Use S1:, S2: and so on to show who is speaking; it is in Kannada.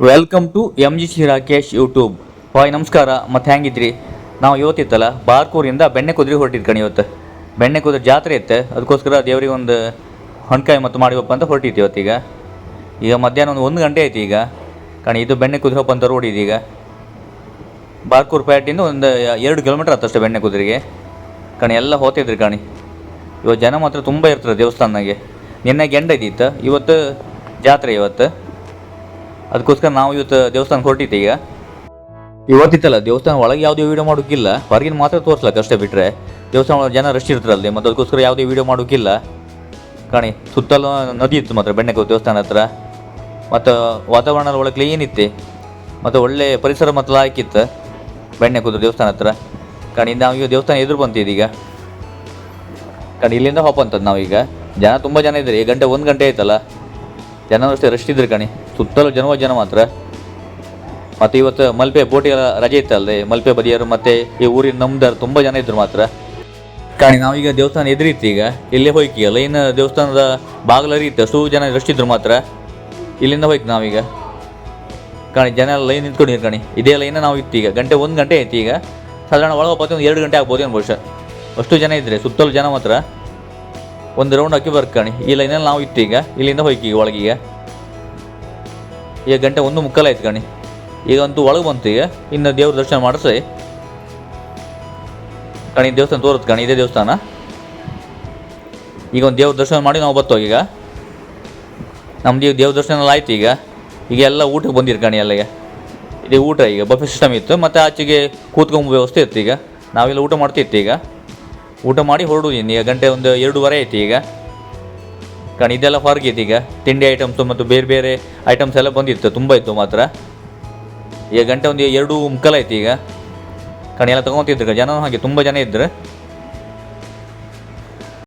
S1: Welcome to M G Shri Rakesh YouTube hi ನಮಸ್ಕಾರ. ಮತ್ತು ಹೆಂಗಿದ್ರಿ? ನಾವು ಇವತ್ತಿತ್ತಲ್ಲ, ಬಾರ್ಕೂರಿಂದ ಬೆಣ್ಣೆ ಕುದುರೆ ಹೊರಟಿದ್ ಕಣಿ ಇವತ್ತು. ಬೆಣ್ಣೆ ಕುದುರೆ ಜಾತ್ರೆ ಇತ್ತು. ಅದಕ್ಕೋಸ್ಕರ ದೇವ್ರಿಗೆ ಒಂದು ಹೊಣ್ಕಾಯಿ ಮತ್ತು ಮಾಡಿವಪ್ಪ ಅಂತ ಹೊರಟಿತ್ತು ಇವತ್ತೀಗ ಈಗ. ಮಧ್ಯಾಹ್ನ ಒಂದು ಒಂದು ಗಂಟೆ ಐತಿ ಈಗ. ಕಣಿ, ಇದು ಬೆಣ್ಣೆ ಕುದುರೆ ಹಬ್ಬ ಅಂತ ರೋಡ್ ಇದೀಗ ಬಾರ್ಕೂರ್ ಪ್ಯಾಟಿಂದ ಒಂದು ಎರಡು ಕಿಲೋಮೀಟ್ರ್ ಆತಷ್ಟೇ ಬೆಣ್ಣೆ ಕುದುರೆಗೆ. ಕಣಿ, ಎಲ್ಲ ಹೋತಿದ್ರಿ ಕಣಿ. ಇವತ್ತು ಜನ ಮಾತ್ರ ತುಂಬ ಇರ್ತಾರೆ ದೇವಸ್ಥಾನದಾಗೆ ನಿನ್ನೆ ಗೆಂಡ ಇದ್ದಿತ್ತು. ಇವತ್ತು ಜಾತ್ರೆ ಇವತ್ತು. ಅದಕ್ಕೋಸ್ಕರ ನಾವು ಇವತ್ತು ದೇವಸ್ಥಾನಕ್ಕೆ ಹೊರಟಿತ್ತು ಈಗ. ಇವತ್ತಿತ್ತಲ್ಲ, ದೇವಸ್ಥಾನ ಒಳಗೆ ಯಾವುದೇ ವೀಡಿಯೋ ಮಾಡೋಕ್ಕಿಲ್ಲ. ಹೊರಗಿನ ಮಾತ್ರ ತೋರಿಸ್ಲಕ್ಕ ಅಷ್ಟೇ ಬಿಟ್ಟರೆ ದೇವಸ್ಥಾನ ಒಳಗೆ ಜನ ರಶ್ ಇರ್ತಾರಲ್ಲಿ ಮತ್ತು ಅದಕ್ಕೋಸ್ಕರ ಯಾವುದೇ ವೀಡಿಯೋ ಮಾಡೋಕ್ಕಿಲ್ಲ. ಕಾಣಿ, ಸುತ್ತಲೂ ನದಿ ಇತ್ತು ಮಾತ್ರ ಬೆಣ್ಣೆಕೋ ದೇವಸ್ಥಾನ ಹತ್ರ. ಮತ್ತು ವಾತಾವರಣ ಒಳಗೆ ಕ್ಲೀನ್ ಇತ್ತು. ಮತ್ತು ಒಳ್ಳೆ ಪರಿಸರ ಮತ್ತು ಲಾಯ್ಕಿತ್ತು ಬೆಣ್ಣೆ ಕೂತು ದೇವಸ್ಥಾನ ಹತ್ರ. ಕಾಣಿ ನಾವು ಈಗ ದೇವಸ್ಥಾನ ಎದುರು ಈಗ. ಕಾಣಿ, ಇಲ್ಲಿಂದ ಹೋಪ್ ಅಂತದ್ದು ನಾವೀಗ. ಜನ ತುಂಬ ಜನ ಇದ್ದಾರೆ ಈ ಗಂಟೆ, ಒಂದು ಗಂಟೆ ಆಯ್ತಲ್ಲ. ಜನ ಅಷ್ಟೇ ರಶ್ ಇದ್ರು ಕಣಿ. ಸುತ್ತಲೂ ಜನವ ಜನ ಮಾತ್ರ. ಮತ್ತು ಇವತ್ತು ಮಲ್ಪೆ ಬೋಟಿಗೆಲ್ಲ ರಜೆ ಇತ್ತಲ್ಲದೆ ಮಲ್ಪೆ ಬದಿಯರು ಮತ್ತು ಈ ಊರಿನ ನಮ್ದಾರು ತುಂಬ ಜನ ಇದ್ರು ಮಾತ್ರ. ಕಾಣಿ, ನಾವೀಗ ದೇವಸ್ಥಾನ ಎದುರಿತ್ತು ಈಗ. ಇಲ್ಲೇ ಹೋಯ್ಕಿ ಇನ್ನು ದೇವಸ್ಥಾನದ ಬಾಗಿಲು ಇತ್ತು. ಅಷ್ಟು ಜನ ರಶ್ ಇದ್ರು ಮಾತ್ರ. ಇಲ್ಲಿಂದ ಹೋಯ್ತು ನಾವೀಗ. ಕಾಣಿ, ಜನ ಎಲ್ಲ ಲೈನ್ ನಿಂತ್ಕೊಂಡಿರು ಕಣಿ. ಇದೇ ಲೈನ ನಾವು ಇತ್ತು ಈಗ. ಗಂಟೆ, ಒಂದು ಗಂಟೆ ಆಯ್ತು ಈಗ. ಸಾಧಾರಣ ಒಳಗೆ ಹೋಗ್ಬೋದು ಒಂದು ಎರಡು ಗಂಟೆ ಆಗ್ಬೋದು ಏನು ಬಹುಶಃ. ಅಷ್ಟು ಜನ ಇದ್ದರೆ ಸುತ್ತಲೂ ಜನ ಮಾತ್ರ. ಒಂದು ರೌಂಡ್ ಹಾಕಿ ಬರ್ಕಣಿ. ಈ ಲೈನಲ್ಲಿ ನಾವು ಇಟ್ಟು ಈಗ ಇಲ್ಲಿಂದ ಹೋಯ್ಕಿ ಈಗ ಒಳಗೀಗ. ಈಗ ಗಂಟೆ ಒಂದು ಮುಕ್ಕಾಲು ಆಯ್ತು ಕಣಿ. ಈಗ ಅಂತೂ ಒಳಗೆ ಬಂತು ಈಗ. ಇನ್ನು ದೇವ್ರ ದರ್ಶನ ಮಾಡಿಸಿ. ಕಣಿ ದೇವಸ್ಥಾನ ತೋರುತ್ತೆ ಕಣಿ, ಇದೇ ದೇವಸ್ಥಾನ. ಈಗ ಒಂದು ದೇವ್ರ ದರ್ಶನ ಮಾಡಿ ನಾವು ಬರ್ತೇವೆ ಈಗ. ನಮ್ದು ಈಗ ದೇವ್ರ ದರ್ಶನ ಎಲ್ಲ ಆಯ್ತು ಈಗ. ಈಗ ಎಲ್ಲ ಊಟಕ್ಕೆ ಬಂದಿರಿ ಕಣಿ ಎಲ್ಲ ಈಗ. ಇದೇ ಊಟ ಈಗ, ಬಫೆ ಸಿಸ್ಟಮ್ ಇತ್ತು. ಮತ್ತು ಆಚೆಗೆ ಕೂತ್ಕೊಂಬ ವ್ಯವಸ್ಥೆ ಇತ್ತು ಈಗ. ನಾವೆಲ್ಲ ಊಟ ಮಾಡ್ತಿತ್ತು ಈಗ. ಊಟ ಮಾಡಿ ಹೊರಡು ಈಗ ಗಂಟೆ ಒಂದು ಎರಡೂವರೆ ಆಯ್ತು ಈಗ. ಕಾರಣ ಇದೆಲ್ಲ ಹೊರಗಿತ್ತು ಈಗ. ತಿಂಡಿ ಐಟಮ್ಸು ಮತ್ತು ಬೇರೆ ಬೇರೆ ಐಟಮ್ಸ್ ಎಲ್ಲ ಬಂದಿತ್ತು. ತುಂಬ ಇತ್ತು ಮಾತ್ರ. ಈಗ ಗಂಟೆ ಒಂದು ಎರಡು ಮುಕ್ಕಲ್ ಆಯ್ತು ಈಗ. ಕಣಿ ಎಲ್ಲ ತೊಗೊತಿದ್ರು ಜನ ಹಾಗೆ ತುಂಬ ಜನ ಇದ್ರು.